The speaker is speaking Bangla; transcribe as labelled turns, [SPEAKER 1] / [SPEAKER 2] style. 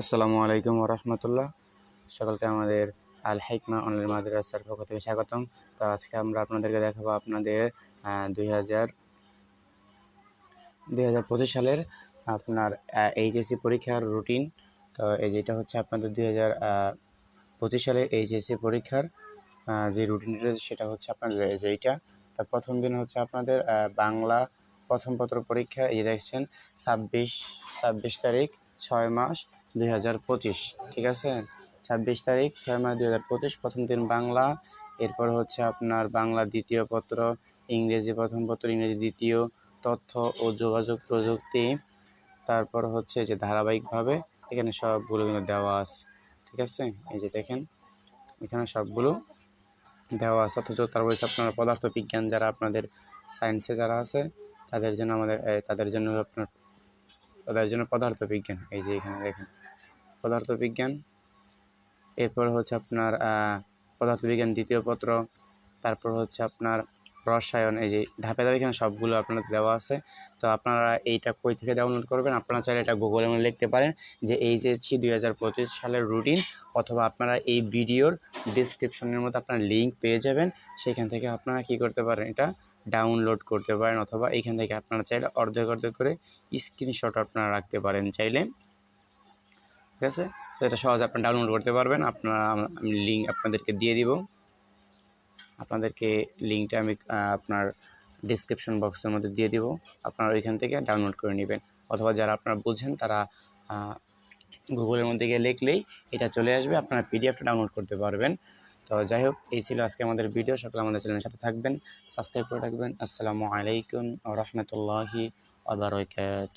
[SPEAKER 1] আসসালামু আলাইকুম রহমতুল্লাহ সকলকে আমাদের আল হাইকমা অনলাইন মাদ্রাসার পক্ষ থেকে স্বাগতম। তো আজকে আমরা আপনাদেরকে দেখাবো আপনাদের দুই হাজার দুই হাজার পঁচিশ সালের আপনার এইচএসসি পরীক্ষার রুটিন। তো এই যেটা হচ্ছে আপনাদের দুই হাজার পঁচিশ সালের এইচএসসি পরীক্ষার যে রুটিনটা সেটা হচ্ছে আপনাদের যেইটা তো প্রথম দিন হচ্ছে আপনাদের বাংলা প্রথম পত্র পরীক্ষা। এই দেখছেন, ছাব্বিশ ছাব্বিশ তারিখ, ছয় মাস। দুই হাজার পঁচিশ, ঠিক আছে? ছাব্বিশ তারিখ, ছয় মাস দুই হাজার পঁচিশ, প্রথম দিন বাংলা। এরপর হচ্ছে আপনার বাংলা দ্বিতীয় পত্র, ইংরেজি প্রথম পত্র, ইংরেজি দ্বিতীয় তথ্য ও যোগাযোগ প্রযুক্তি। তারপর হচ্ছে যে ধারাবাহিকভাবে এখানে সবগুলো কিন্তু দেওয়া আছে, ঠিক আছে? এই যে দেখেন, এখানে সবগুলো দেওয়া আছে। অথচ তারপর হচ্ছে আপনার পদার্থ বিজ্ঞান যারা আপনাদের সায়েন্সে যারা আছে, তাদের জন্য আমাদের তাদের জন্য আপনার তাদের জন্য পদার্থ বিজ্ঞান এই যে এখানে দেখেন। পদার্থ বিজ্ঞান এরপর হচ্ছে আপনার পদার্থ বিজ্ঞান দ্বিতীয় পত্র, তারপর হচ্ছে আপনার রসায়ন, এই যে ধাপে ধাপে এখানে সবগুলো আপনাদের দেওয়া আছে। তো আপনারা এইটা কই থেকে ডাউনলোড করবেন? আপনারা চাইলে এটা গুগলের মধ্যে লিখতে পারেন যে এইচএসসি দুই হাজার পঁচিশ সালের রুটিন অথবা আপনারা এই ভিডিওর ডিসক্রিপশনের মধ্যে আপনার লিঙ্ক পেয়ে যাবেন। সেখান থেকে আপনারা কি করতে পারেন? এটা ডাউনলোড করতে পারেন অথবা এইখান থেকে আপনারা চাইলে অর্ধেক অর্ধেক করে স্ক্রিনশট আপনারা রাখতে পারেন চাইলে। ঠিক আছে? তো এটা সহজে আপনারা ডাউনলোড করতে পারবেন। আপনারা আমি লিঙ্ক আপনাদেরকে দিয়ে দিব। আপনাদেরকে লিঙ্কটা আমি আপনার ডিসক্রিপশন বক্সের মধ্যে দিয়ে দিব। আপনারা ওইখান থেকে ডাউনলোড করে নেবেন। অথবা যারা আপনারা বুঝেন তারা গুগলের মধ্যে গিয়ে লিখলেই এটা চলে আসবে। আপনারা পিডিএফটা ডাউনলোড করতে পারবেন। তো যাই হোক, এই ছিল আজকে আমাদের ভিডিও সকলে আমাদের চ্যানেলের সাথে থাকবেন সাবস্ক্রাইব করে রাখবেন। আসসালামু আলাইকুম রহমতুল্লাহি আবরকাত